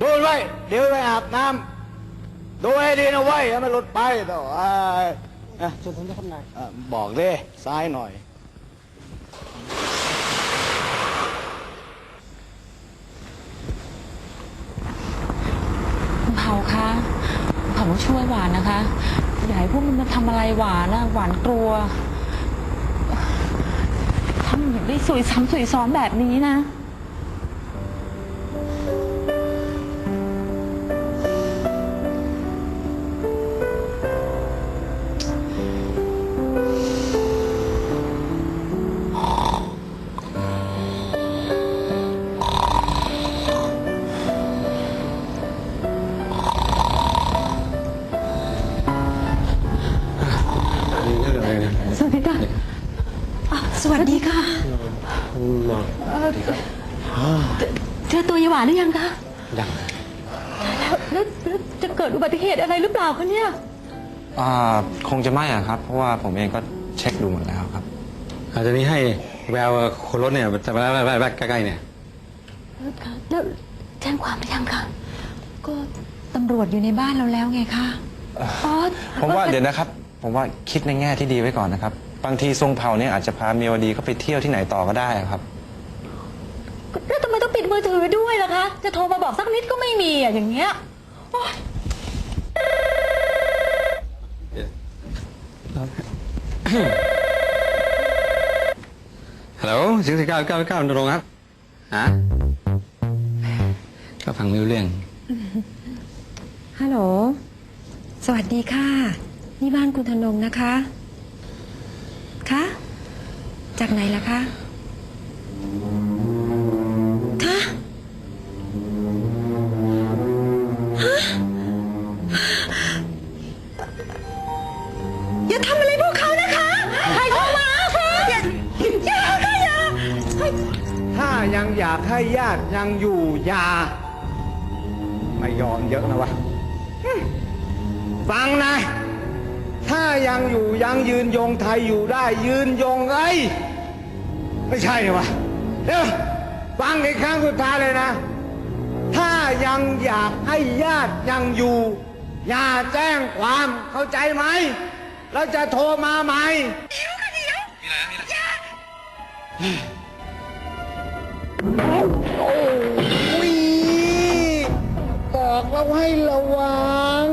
ดูมันไว้เดี๋ยวไปอาบน้ำดูให้ดีนะไว้ยอย่ามันหลุดไปต่อไอ้อะเชิญผมนะครับนายอะบอกเลยซ้ายหน่อย คุณเผาคะคุณเผาต้องช่วยหวานนะคะอย่าให้พวกมันมาทำอะไรหวานนะหวานกลัวทำอย่างได้สวยซ้ำสวยซ้อนแบบนี้นะ มาเจอตัวยายหวานหรือยังคะยังแล้วแล้วแล้วจะเกิดอุบัติเหตุอะไรหรือเปล่าคะเนี่ยอ่าคงจะไม่อะครับ เพราะว่าผมเองก็เช็คดูหมดแล้วครับอาจจะนี้ให้แววคนรถเนี่ยจะมาแวะใกล้ๆเนี่ยแล้วแจ้งความหรือยังคะก็ตำรวจอยู่ในบ้านเราแล้วไงคะอ๋อผมว่าเดี๋ยวนะครับ ผมว่าคิดในแง่ที่ดีไว้ก่อนนะครับ บางทีทรงเผ่าเนี่ยอาจจะพาเมียวดีเขาไปเที่ยวที่ไหนต่อก็ได้อะครับ แล้วทำไมต้องปิดมือถือด้วยล่ะคะ จะโทรมาบอกสักนิดก็ไม่มีอะอย่างเงี้ยโอ๊ยฮัลโหลสิบสี่เก้าเก้าเก้านรงค์ครับฮะก็ฟังไม่รู้เรื่อง ฮัลโหล สวัสดีค่ะ นี่บ้านคุณธนงนะคะคะ จากไหนล่ะคะคะฮะอย่าทำอะไรพวกเขานะคะใครเข้ามาคะอย่าอย่าค่ะอย่าถ้ายังอยากให้ญาติยังอยู่อยาไม่ยอมเยอะนะวะฟังนะ ถ้ายังอยู่ยังยืนยงไทยอยู่ได้ยืนยงไอ้ ไม่ใช่เหรอวะเดี๋ยวฟังอีกครั้งสุดท้ายเลยนะ ถ้ายังอยากให้ญาติยังอยู่ อย่าแจ้งความเข้าใจไหม แล้วจะโทรมาไหมโอ้ยบอกเราให้ระวัง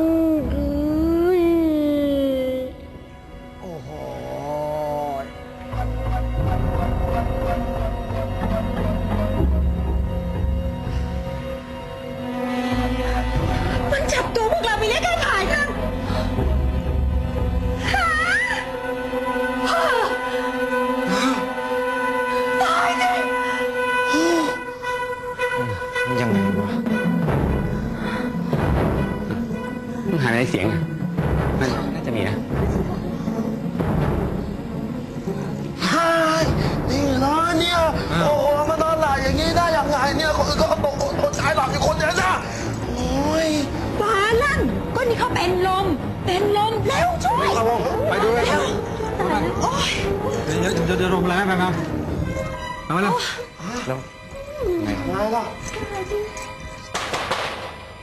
เขาเป็นลม เป็นลมเร็วช่วยไปดูเลยครับโอ๊ยเดี๋ยวเดี๋ยวเดี๋ยวลงแล้วไปมาเอามาแล้วแล้วไงอะไรล่ะ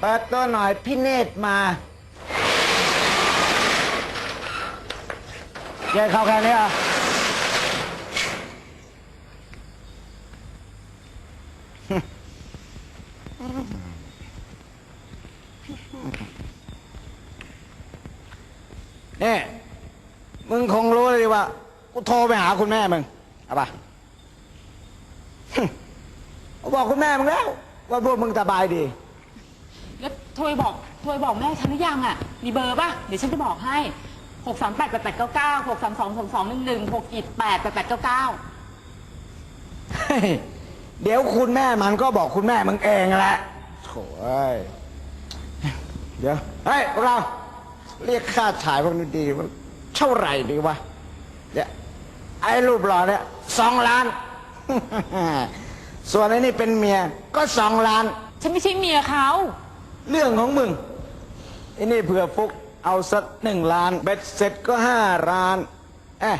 เปิดตัวหน่อยพี่เนตรมาแกเข้าแค่นี้อะ นี่มึงคงรู้เลยดิว่า กูโทรไปหาคุณแม่มึงเอาปะกูบอกคุณแม่มึงแล้ว ว่าพวกมึงสบายดี แล้วโทรไปบอกโทรไปบอกแม่ฉันหรือยังอะ มีเบอร์ป่ะ เดี๋ยวฉันจะบอกให้หกสามแปดแปดแปดเก้าเก้าหกสามสองสองสองหนึ่งหนึ่งหกอีดแปดแปดแปดเก้าเก้าเฮ้ยเดี๋ยวคุณแม่มันก็บอกคุณแม่มึงเองแหละโถ่เอ้ยเดี๋ยว เฮ้ยพวกเรา เรียกค่าถ่ายพวกนี้ดีมันเท่าไหร่ดีวะเดี๋ยวไอ้รูปหล่อเนี่ยสองล้าน ส่วนไอ้นี่เป็นเมียก็สองล้าน ฉันไม่ใช่เมียเขา เรื่องของมึงไอ้นี่เผื่อฟุกเอาสักหนึ่งล้าน เบ็ดเสร็จก็ห้าล้านเอ๊ะ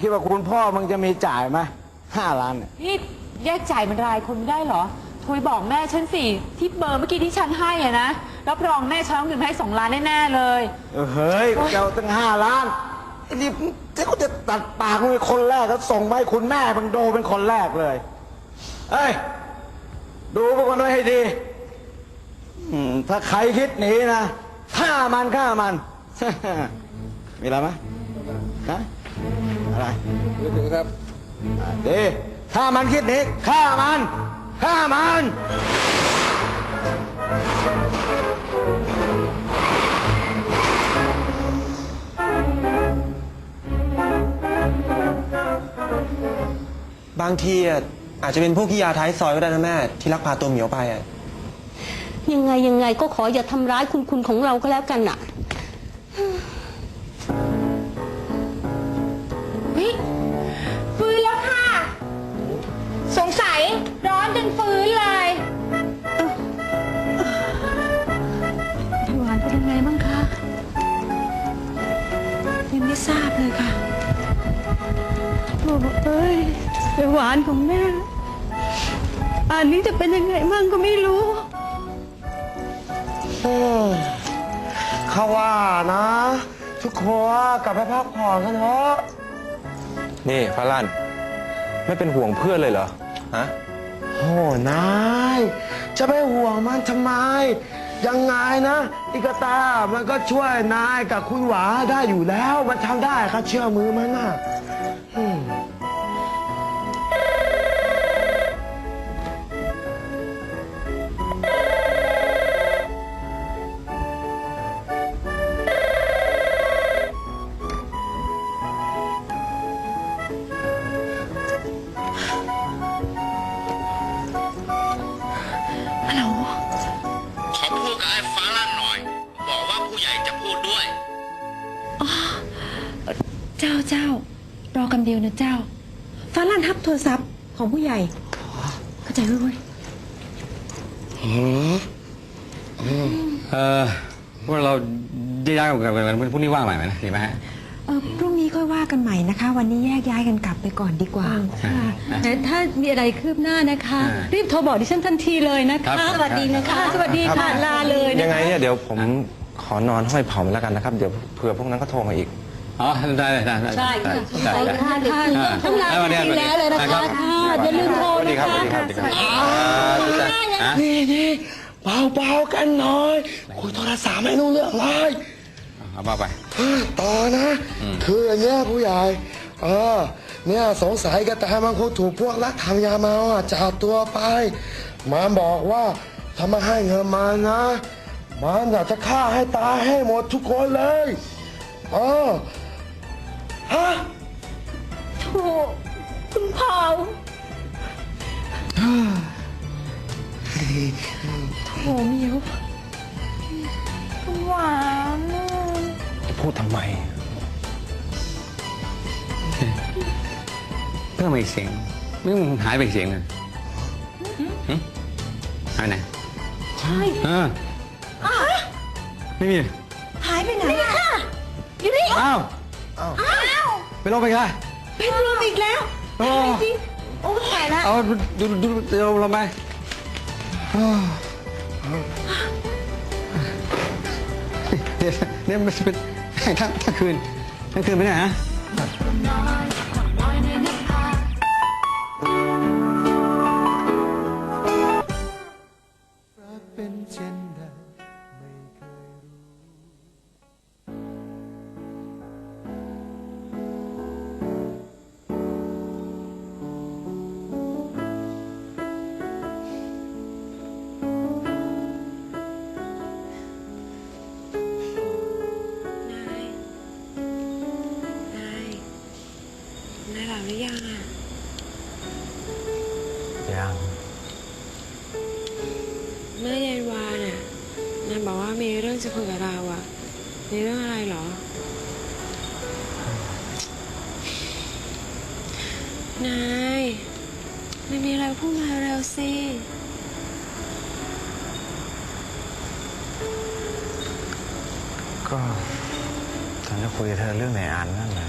คิดว่าคุณพ่อมึงจะมีจ่ายไหมห้าล้านเนี่ย นี่แยกจ่ายเป็นรายคนไม่ได้เหรอ โถทยบอกแม่ฉันสิที่เบอร์เมื่อกี้ที่ฉันให้อะนะรับรองแม่ฉันเอาเงินมาให้สองล้านแน่ๆเลย เออเฮ้ยเจ้าตั้งห้าล้านไอ้นี่เจ้าจะตัดปากมึงเป็นคนแรกแล้วส่งไปให้คุณแม่มึงโดเป็นคนแรกเลยเอ้ยดูพวกมันไว้ให้ดีอืมถ้าใครคิดหนีนะฆ่ามันฆ่ามัน มีอะไรไหมฮะอะไร ครับดีถ้ามันคิดหนีฆ่ามัน ฆ่ามัน บางทีอะอาจจะเป็นพวกขี้ยาท้ายซอยก็ได้นะแม่ ที่ลักพาตัวเหมียวไปอะยังไงยังไงก็ขออย่าทำร้ายคุณคุณของเราก็แล้วกันน่ะ ยเป็นหวานของแม่ป่านนี้จะเป็นยังไงมั่งก็ไม่รู้เขาว่านะ ทุกคนกลับไปพักผ่อนกันเถอะนี่ฟาลันไม่เป็นห่วงเพื่อนเลยเหรอ ฮะ โอ้นาย จะไปห่วงมันทำไม ยังไงนะ อีกาตา มันก็ช่วยนายกับคุณหวาได้อยู่แล้ว มันทำได้ครับเชื่อมือมันนะอืม เจ้าเจ้ารอกันเดียวนะเจ้าฟ้าลั่นทับโทรศัพท์ของผู้ใหญ่ เข้าใจไหมเว้ยเออว่าเราจะย้ายกันกันพรุ่งนี้ว่างใหม่ไหมนะดีไหมฮะเออพรุ่งนี้ค่อยว่ากันใหม่นะคะ วันนี้แยกย้ายกันกลับไปก่อนดีกว่าแต่ถ้ามีอะไรคืบหน้านะคะอ่ารีบโทรบอกดิฉันทันทีเลยนะครัคะบสวัสดีนะคะ สวัสดีครับค่ะลาเลยนะยังไงคะเนี่ยเดี๋ยวผมขอนอนห้อยเผามันแล้วกันนะครับ เดี๋ยวเผื่อพวกนั้นก็โทรมาอีก อ๋อได้ได้ได้ได้ใช่ค่ะได้ได้ค่ะเด็กอ่าต้องลาได้วันนี้ทันทีแล้วเลยนะได้ครัคะบค่ะอย่าลืมโทรสวัสดีนะครับสวัสดีครับสวัสดีครับนี่นี่เบาๆกันหน่อยคุยโทรศัพท์ไม่รู้เรื่องเลยเอามาไปต่อนะ คืออย่างเงี้ยผู้ใหญ่เออเนี่ยสงสัยกระแตมันคงถูกพวกลักทางยาเมาอะจับตัวไปมันบอกว่าถ้าไมาให้เงินมันนะ มันอยากจะฆ่าให้ตายให้หมดทุกคนเลย เออ ฮะโถคุณเผาโหเหมียวหวานอะพูดทำไม เพิ่มมาอีกเสียงนี่มึงหายไปอีกเสียงหนึงหึหายไปไหนใช่เออไม่มี หายไปไหนอะอยู่นี่ อ้าว อ้าวไปลงไปค่ะเป็นลมอีกแล้วโอ้โอ้ตายละเอาดูดูดูเดี๋ยวลงไปเนี่ยเนี่ยมันเป็นทั้งทั้งคืนทั้งคืนไปไหนฮะ นายมีอะไรพูดมาเร็วสิก็ฉันจะคุยกับเธอเรื่องไหนอ่านนั่นแหละ